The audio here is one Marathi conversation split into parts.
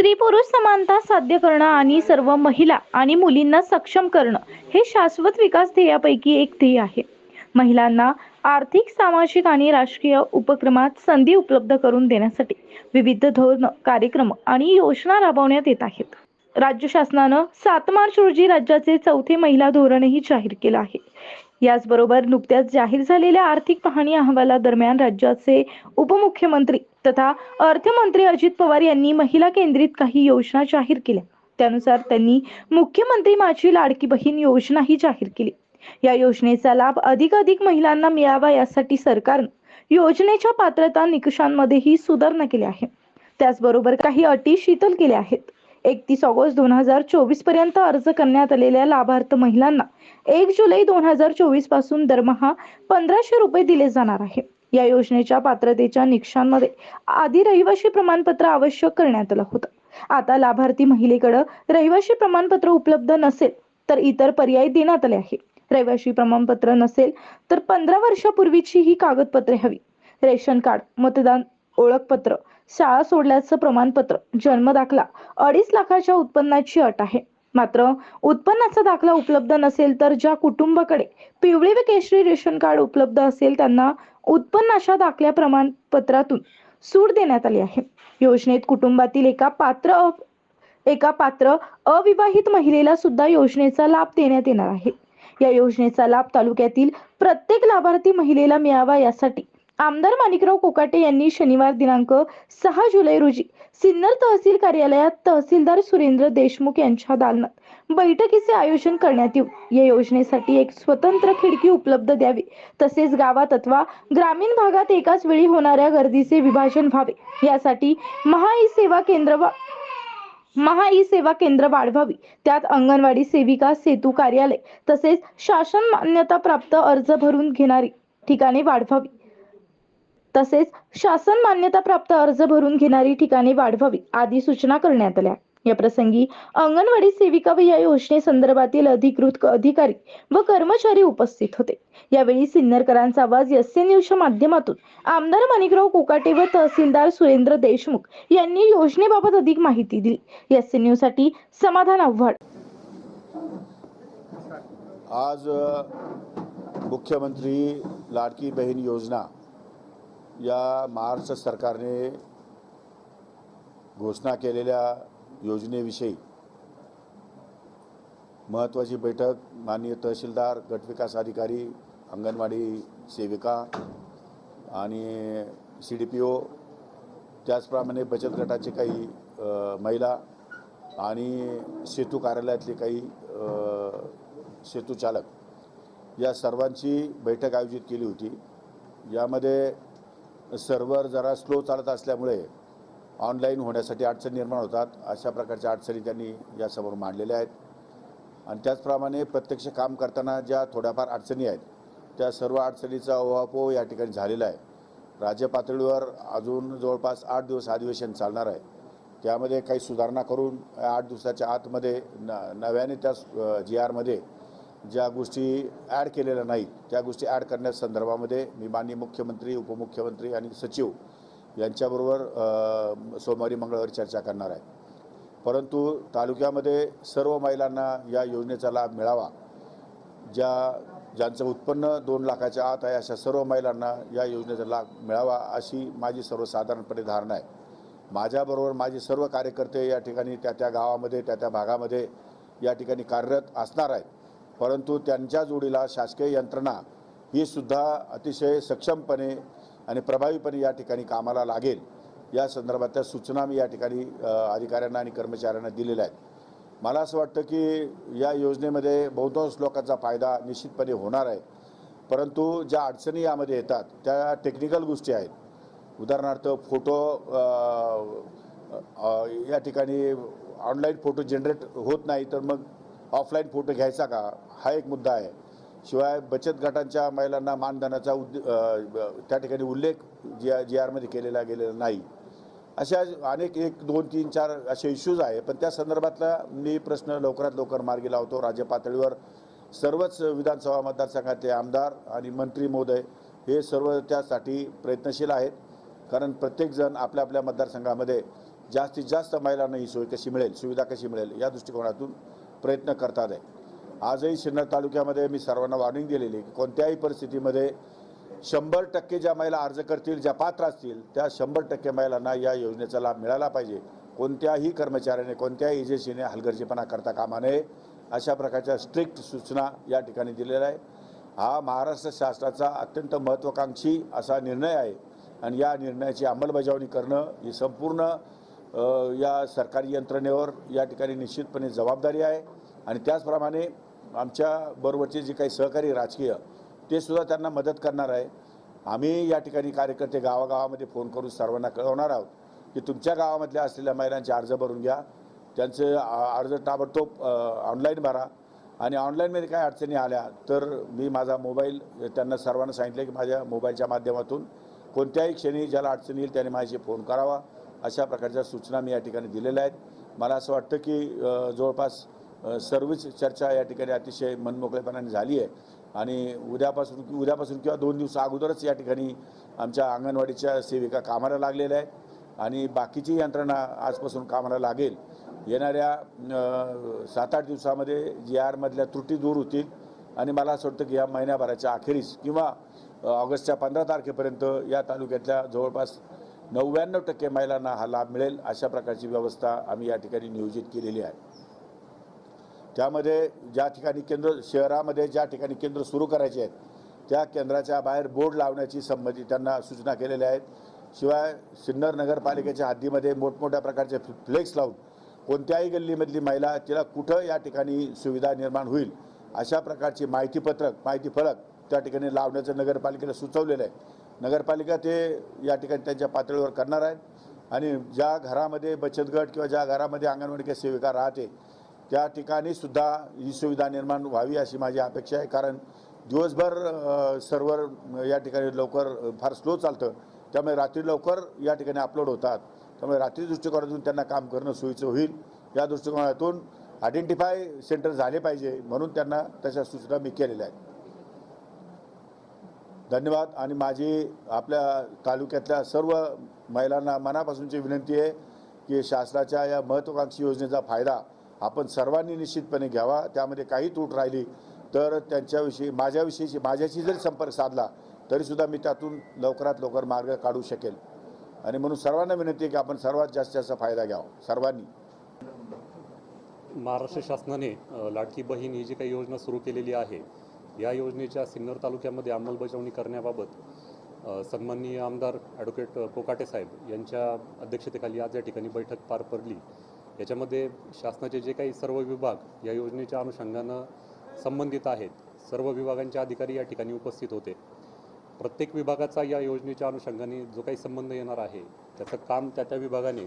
स्त्री पुरुष समानता साध्य करणं आणि सर्व महिला आणि मुलींना सक्षम करणं हे शाश्वत विकास ध्येयापैकी एक ध्येय आहे. महिलांना आर्थिक सामाजिक आणि राजकीय उपक्रमात संधी उपलब्ध करून देण्यासाठी विविध धोरण कार्यक्रम आणि योजना राबवण्यात येत आहेत. राज्य शासनानं सात मार्च रोजी राज्याचे चौथे महिला धोरणही जाहीर केलं आहे. याचबरोबर नुकत्याच जाहीर झालेल्या आर्थिक पाहणी अहवालादरम्यान राज्याचे उपमुख्यमंत्री तथा अर्थमंत्री अजित पवार यांनी महिला केंद्रित काही योजना जाहीर केल्या. त्यानुसार त्यांनी मुख्यमंत्री माझी लाडकी बहीण योजनाही जाहीर केली. या योजनेचा लाभ अधिक अधिक महिलांना मिळावा यासाठी सरकारनं योजनेच्या पात्रता निकषांमध्येही सुधारणा केल्या आहे त्याचबरोबर काही अटी शीतल केल्या आहेत. एकतीस ऑगस्ट दोन हजार चोवीसपर्यंत अर्ज करण्यात आलेल्या लाभार्थ महिलांना एक जुलै दोन हजार चोवीसपासून दरमहा पंधराशे रुपये दिले जाणार आहे. या योजनेच्या पात्रतेच्या निकषांमध्ये आधी रहिवाशी प्रमाणपत्र आवश्यक करण्यात आलं होतं. आता लाभार्थी महिलेकडं रहिवाशी प्रमाणपत्र उपलब्ध नसेल तर इतर पर्याय देण्यात आले आहे रहिवाशी प्रमाणपत्र नसेल तर पंधरा वर्षापूर्वीची ही कागदपत्रे हवी. रेशन कार्ड मतदान ओळखपत्र शाळा सोडल्याचं प्रमाणपत्र जन्म दाखला अडीच लाखाच्या उत्पन्नाची अट आहे. मात्र उत्पन्नाचा दाखला उपलब्ध नसेल तर ज्या कुटुंबाकडे पिवळी व केशरी रेशन कार्ड उपलब्ध असेल त्यांना उत्पन्नाच्या दाखल्या प्रमाणपत्रातून सूट देण्यात आली आहे. योजनेत कुटुंबातील एका पात्र एका पात्र अविवाहित महिलेला सुद्धा योजनेचा लाभ देण्यात येणार आहे. या योजनेचा लाभ तालुक्यातील प्रत्येक लाभार्थी महिलेला मिळावा यासाठी आमदार माणिकराव कोकाटे यांनी शनिवार दिनांक सहा जुलै रोजी सिन्नर तहसील कार्यालयात तहसीलदार सुरेंद्र देशमुख यांच्या दालनात बैठकीचे आयोजन करण्यात येऊन या योजनेसाठी एक स्वतंत्र खिडकी उपलब्ध द्यावी. तसेच गावात अथवा ग्रामीण भागात एकाच वेळी होणाऱ्या गर्दीचे विभाजन व्हावे. यासाठी महा ई सेवा केंद्र वा महा ई सेवा केंद्र वाढवावी. त्यात अंगणवाडी सेविका सेतू कार्यालय तसेच शासन मान्यता प्राप्त अर्ज भरून घेणारी ठिकाणे वाढवावी. तसेच शासन मान्यता प्राप्त अर्ज भरून घेणारी ठिकाणे वाढवावी आदी सूचना करण्यात आल्या. या प्रसंगी अंगणवाडी सेविका व या योजनेसंदर्भातील अधिकृत अधिकारी व कर्मचारी उपस्थित होते. यावेळी सिन्नरकरांचा आवाज एस न्यूजच्या माध्यमातून आमदार माणिकराव कोकाटे व तहसीलदार सुरेंद्र देशमुख यांनी योजनेबाबत अधिक माहिती दिली. एस न्यूजसाठी समाधान आव्हाड. आज मुख्यमंत्री लाडकी बहीण योजना या महाराष्ट्र सरकारने घोषणा केलेल्या योजनेविषयी महत्त्वाची बैठक माननीय तहसीलदार गटविकास अधिकारी अंगणवाडी सेविका आणि सी डी पी ओ त्याचप्रमाणे बचत गटाचे काही महिला आणि सेतू कार्यालयातले काही सेतू चालक या सर्वांची बैठक आयोजित केली होती. यामध्ये सर्व्हर जरा स्लो चालत असल्यामुळे ऑनलाईन होण्यासाठी अडचणी निर्माण होतात. अशा प्रकारच्या अडचणी त्यांनी यासमोर मांडलेल्या आहेत. आणि त्याचप्रमाणे प्रत्यक्ष काम करताना ज्या थोड्याफार अडचणी आहेत त्या सर्व अडचणीचा ओहापोह या ठिकाणी झालेला आहे. राज्य पातळीवर अजून जवळपास आठ दिवस अधिवेशन चालणार आहे. त्यामध्ये काही सुधारणा करून आठ दिवसाच्या आतमध्ये न नव्याने त्या जी आरमध्ये ज्या गोष्टी ॲड केलेल्या नाहीत त्या गोष्टी ॲड करण्या संदर्भामध्ये मी माननीय मुख्यमंत्री उपमुख्यमंत्री आणि सचिव यांच्याबरोबर सोमवारी मंगळवारी चर्चा करणार आहे. परंतु तालुक्यामध्ये सर्व महिलांना या योजनेचा लाभ मिळावा ज्या ज्यांचं उत्पन्न दोन लाखाच्या आत आहे अशा सर्व महिलांना या योजनेचा लाभ मिळावा अशी माझी सर्वसाधारणपणे धारणा आहे. माझ्याबरोबर माझे सर्व कार्यकर्ते या ठिकाणी त्या त्या गावामध्ये त्या त्या भागामध्ये या ठिकाणी कार्यरत असणार आहेत. परंतु त्यांच्या जोडीला शासकीय यंत्रणा ही सुद्धा अतिशय सक्षमपणे आणि प्रभावीपणे या ठिकाणी कामाला लागेल. या संदर्भातल्या सूचना मी या ठिकाणी अधिकाऱ्यांना आणि कर्मचाऱ्यांना दिलेल्या आहेत. मला असं वाटतं की या योजनेमध्ये बहुतांश लोकांचा फायदा निश्चितपणे होणार आहे. परंतु ज्या अडचणी यामध्ये येतात त्या टेक्निकल गोष्टी आहेत. उदाहरणार्थ फोटो या ठिकाणी ऑनलाईन फोटो जनरेट होत नाही तर मग ऑफलाईन फोटो घ्यायचा का? हा एक मुद्दा आहे. शिवाय बचत गटांच्या महिलांना मानधनाचा उद्द त्या ठिकाणी उल्लेख जी जी आरमध्ये केलेला गेलेला नाही. अशा अनेक एक दोन तीन चार असे इश्यूज आहे. पण त्या संदर्भातला मी प्रश्न लवकरात लवकर मार्गी लावतो. राज्य पातळीवर सर्वच विधानसभा मतदारसंघातले आमदार आणि मंत्री महोदय हे सर्व त्यासाठी प्रयत्नशील आहेत. कारण प्रत्येकजण आपल्या आपल्या मतदारसंघामध्ये जास्तीत जास्त महिलांना ही सोय कशी मिळेल सुविधा कशी मिळेल या दृष्टिकोनातून प्रयत्न करतात आहे. आजही सिन्नर तालुक्यामध्ये मी सर्वांना वॉर्निंग दिलेली आहे की कोणत्याही परिस्थितीमध्ये शंभर टक्के ज्या महिला अर्ज करतील ज्या पात्र असतील त्या शंभर टक्के महिलांना या योजनेचा लाभ मिळाला पाहिजे. कोणत्याही कर्मचाऱ्याने कोणत्याही एजन्सीने हलगर्जीपणा करता कामा नये अशा प्रकारच्या स्ट्रिक्ट सूचना या ठिकाणी दिलेल्या आहे हा महाराष्ट्र शासनाचा अत्यंत महत्त्वाकांक्षी असा निर्णय आहे आणि या निर्णयाची अंमलबजावणी करणं ही संपूर्ण या सरकारी यंत्रणेवर या ठिकाणी निश्चितपणे जबाबदारी आहे. आणि त्याचप्रमाणे आमच्या बरोबरचे जे काही सहकारी राजकीय ते सुद्धा त्यांना मदत करणार आहे. आम्ही या ठिकाणी कार्यकर्ते गावागावामध्ये फोन करून सर्वांना कळवणार आहोत की तुमच्या गावामधल्या असलेल्या महिलांचे अर्ज भरून घ्या. त्यांचे अर्ज ताबडतोब ऑनलाईन भरा. आणि ऑनलाईनमध्ये काय अडचणी आल्या तर मी माझा मोबाईल त्यांना सर्वांना सांगितलं की माझ्या मोबाईलच्या माध्यमातून कोणत्याही क्षणी ज्याला अडचणी येईल त्याने माझ्याशी फोन करावा. अशा प्रकारच्या सूचना मी या ठिकाणी दिलेल्या आहेत. मला असं वाटतं की जवळपास सर्वच चर्चा या ठिकाणी अतिशय मनमोकळेपणाने झाली आहे. आणि उद्यापासून उद्यापासून किंवा दोन दिवस अगोदरच या ठिकाणी आमच्या अंगणवाडीच्या सेविका कामाला लागलेल्या आहेत. आणि बाकीची यंत्रणा आजपासून कामाला लागेल. येणाऱ्या सात आठ दिवसामध्ये जी आरमधल्या त्रुटी दूर होतील. आणि मला असं वाटतं की या महिन्याभराच्या अखेरीस किंवा ऑगस्टच्या पंधरा तारखेपर्यंत या तालुक्यातल्या जवळपास नव्याण्णव टक्के महिलांना हा लाभ मिळेल अशा प्रकारची व्यवस्था आम्ही या ठिकाणी नियोजित केलेली आहे. त्यामध्ये ज्या ठिकाणी केंद्र शहरामध्ये ज्या ठिकाणी केंद्र सुरू करायचे आहेत त्या केंद्राच्या बाहेर बोर्ड लावण्याची संबंधित त्यांना सूचना केलेल्या आहेत. शिवाय सिन्नर नगरपालिकेच्या हद्दीमध्ये मोठमोठ्या प्रकारचे फ्लेक्स लावून कोणत्याही गल्लीमधली महिला तिला कुठं या ठिकाणी सुविधा निर्माण होईल अशा प्रकारची माहितीपत्रक माहिती फलक त्या ठिकाणी लावण्याचं नगरपालिकेला सुचवलेलं आहे. नगरपालिका ते या ठिकाणी त्यांच्या पातळीवर करणार आहेत. आणि ज्या घरामध्ये बचत गट किंवा ज्या घरामध्ये अंगणवाडी सेविका राहते त्या ठिकाणी सुद्धा ही सुविधा निर्माण व्हावी अशी माझी अपेक्षा आहे. कारण दिवसभर सर्व्हर या ठिकाणी लवकर फार स्लो चालतं. त्यामुळे रात्री लवकर या ठिकाणी अपलोड होतात. त्यामुळे रात्री दृष्टिकोनातून त्यांना काम करणं सोयीचं होईल. या दृष्टिकोनातून आयडेंटिफाय सेंटर झाले पाहिजे म्हणून त्यांना तशा सूचना मी केलेल्या आहेत. धन्यवाद. आणि माझी आपल्या तालुक्यातल्या सर्व महिलांना मनापासूनची विनंती आहे की शासनाच्या या महत्त्वाकांक्षी योजनेचा फायदा आपण सर्वांनी निश्चितपणे घ्यावा. त्यामध्ये काही तूट राहिली तर त्यांच्याविषयी माझ्याविषयीची माझ्याशी जरी संपर्क साधला तरीसुद्धा मी त्यातून लवकरात लवकर मार्ग काढू शकेल. आणि म्हणून सर्वांना विनंती आहे की आपण सर्वात जास्त जास्त फायदा घ्यावा. सर्वांनी. महाराष्ट्र शासनाने लाडकी बहीण ही जी काही योजना सुरू केलेली आहे या योजनेच्या सिन्नर तालुक्यामध्ये अंमलबजावणी करण्याबाबत सन्माननीय आमदार ॲडव्होकेट कोकाटे साहेब यांच्या अध्यक्षतेखाली आज या ठिकाणी बैठक पार पडली. याच्यामध्ये शासनाचे जे काही सर्व विभाग या योजनेच्या अनुषंगानं संबंधित आहेत सर्व विभागांचे अधिकारी या ठिकाणी उपस्थित होते. प्रत्येक विभागाचा या योजनेच्या अनुषंगाने जो काही संबंध येणार आहे त्याचं काम त्या त्या विभागाने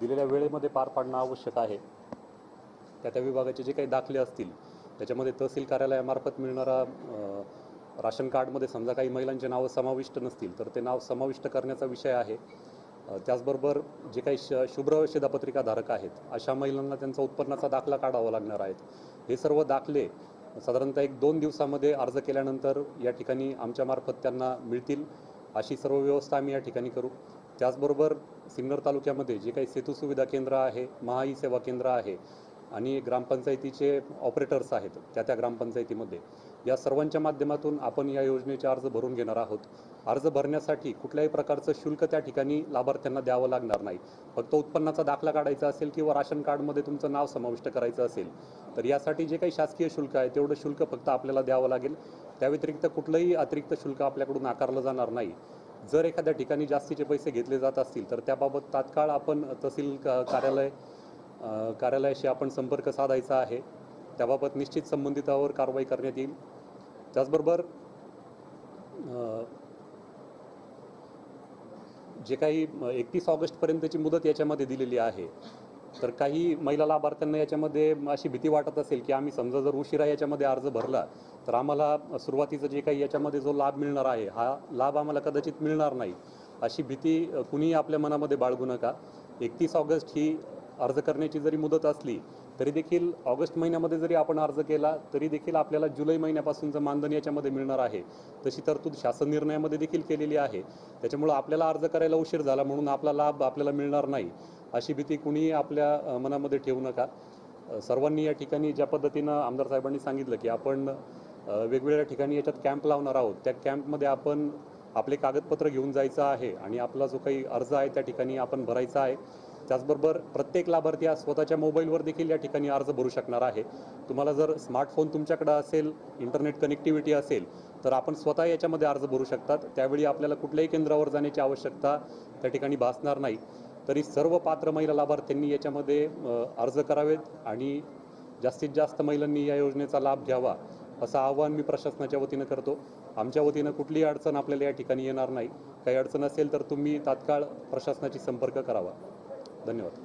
दिलेल्या वेळेमध्ये पार पाडणं आवश्यक आहे. त्या त्या विभागाचे जे काही दाखले असतील त्याच्यामध्ये तहसील कार्यालयामार्फत मिळणारा राशन कार्डमध्ये समजा काही महिलांचे नावं समाविष्ट नसतील तर ते नाव समाविष्ट करण्याचा विषय आहे. त्याचबरोबर जे काही श शुभ्र शिधापत्रिका धारक आहेत अशा महिलांना त्यांचा उत्पन्नाचा दाखला काढावा लागणार आहेत. हे सर्व दाखले साधारणतः एक दोन दिवसामध्ये अर्ज केल्यानंतर या ठिकाणी आमच्यामार्फत त्यांना मिळतील अशी सर्व व्यवस्था आम्ही या ठिकाणी करू. त्याचबरोबर सिन्नर तालुक्यामध्ये जे काही सेतू सुविधा केंद्र आहे महाई सेवा केंद्र आहे आणि ग्रामपंचायतीचे ऑपरेटर्स आहेत त्या त्या ग्रामपंचायतीमध्ये. या सर्वांच्या माध्यमातून आपण या योजनेचे अर्ज भरून घेणार आहोत. अर्ज भरण्यासाठी कुठल्याही प्रकारचं शुल्क त्या ठिकाणी लाभार्थ्यांना द्यावं लागणार नाही. फक्त उत्पन्नाचा दाखला काढायचा असेल किंवा राशन कार्डमध्ये तुमचं नाव समाविष्ट करायचं असेल तर यासाठी जे काही शासकीय शुल्क आहे तेवढं शुल्क फक्त आपल्याला द्यावं लागेल. त्या व्यतिरिक्त कुठलंही अतिरिक्त शुल्क आपल्याकडून आकारलं जाणार नाही. जर एखाद्या ठिकाणी जास्तीचे पैसे घेतले जात असतील तर त्याबाबत तात्काळ आपण तहसील कार्यालय कार्यालयाशी आपण संपर्क साधायचा आहे. त्याबाबत निश्चित संबंधितावर कारवाई करण्यात येईल. त्याचबरोबर जे काही एकतीस ऑगस्टपर्यंतची मुदत याच्यामध्ये दिलेली आहे तर काही महिला लाभार्थ्यांना याच्यामध्ये अशी भीती वाटत असेल की आम्ही समजा जर उशिरा याच्यामध्ये अर्ज भरला तर आम्हाला सुरुवातीचं जे काही याच्यामध्ये जो लाभ मिळणार आहे हा लाभ आम्हाला कदाचित मिळणार नाही अशी भीती कुणीही आपल्या मनामध्ये बाळगू नका. एकतीस ऑगस्ट ही अर्ज करण्याची जरी मुदत असली तरी देखील ऑगस्ट महिन्यामध्ये जरी आपण अर्ज केला तरी देखील आपल्याला जुलै महिन्यापासूनचं मानधन याच्यामध्ये मिळणार आहे. तशी तरतूद शासन निर्णयामध्ये देखील केलेली आहे. त्याच्यामुळं आपल्याला अर्ज करायला उशीर झाला म्हणून आपला लाभ आपल्याला मिळणार नाही अशी भीती कुणीही आपल्या मनामध्ये ठेवू नका. सर्वांनी या ठिकाणी ज्या पद्धतीनं आमदार साहेबांनी सांगितलं की आपण वेगवेगळ्या ठिकाणी याच्यात कॅम्प लावणार आहोत त्या कॅम्पमध्ये आपण आपले कागदपत्र घेऊन जायचं आहे आणि आपला जो काही अर्ज आहे त्या ठिकाणी आपण भरायचा आहे. त्याचबरोबर प्रत्येक लाभार्थी हा स्वतःच्या मोबाईलवर देखील या ठिकाणी अर्ज भरू शकणार आहे. तुम्हाला जर स्मार्टफोन तुमच्याकडं असेल इंटरनेट कनेक्टिव्हिटी असेल तर आपण स्वतः याच्यामध्ये अर्ज भरू शकतात. त्यावेळी आपल्याला कुठल्याही केंद्रावर जाण्याची आवश्यकता त्या ठिकाणी भासणार नाही. तरी सर्व पात्र महिला लाभार्थ्यांनी याच्यामध्ये अर्ज करावेत आणि जास्तीत जास्त महिलांनी या योजनेचा लाभ घ्यावा असं आवाहन मी प्रशासनाच्या वतीनं करतो. आमच्या वतीनं कुठलीही अडचण आपल्याला या ठिकाणी येणार नाही. काही अडचण असेल तर तुम्ही तात्काळ प्रशासनाशी संपर्क करावा. धन्यवाद.